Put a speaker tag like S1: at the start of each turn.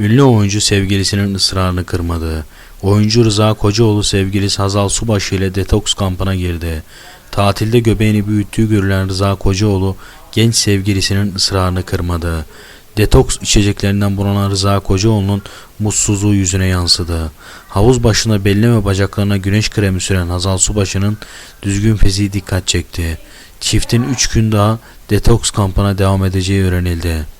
S1: Ünlü oyuncu sevgilisinin ısrarını kırmadı. Oyuncu Rıza Kocaoğlu sevgilisi Hazal Subaşı ile detoks kampına girdi. Tatilde göbeğini büyüttüğü görülen Rıza Kocaoğlu genç sevgilisinin ısrarını kırmadı. Detoks içeceklerinden bulunan Rıza Kocaoğlu'nun mutsuzluğu yüzüne yansıdı. Havuz başına belli ve bacaklarına güneş kremi süren Hazal Subaşı'nın düzgün fiziği dikkat çekti. Çiftin 3 gün daha detoks kampına devam edeceği öğrenildi.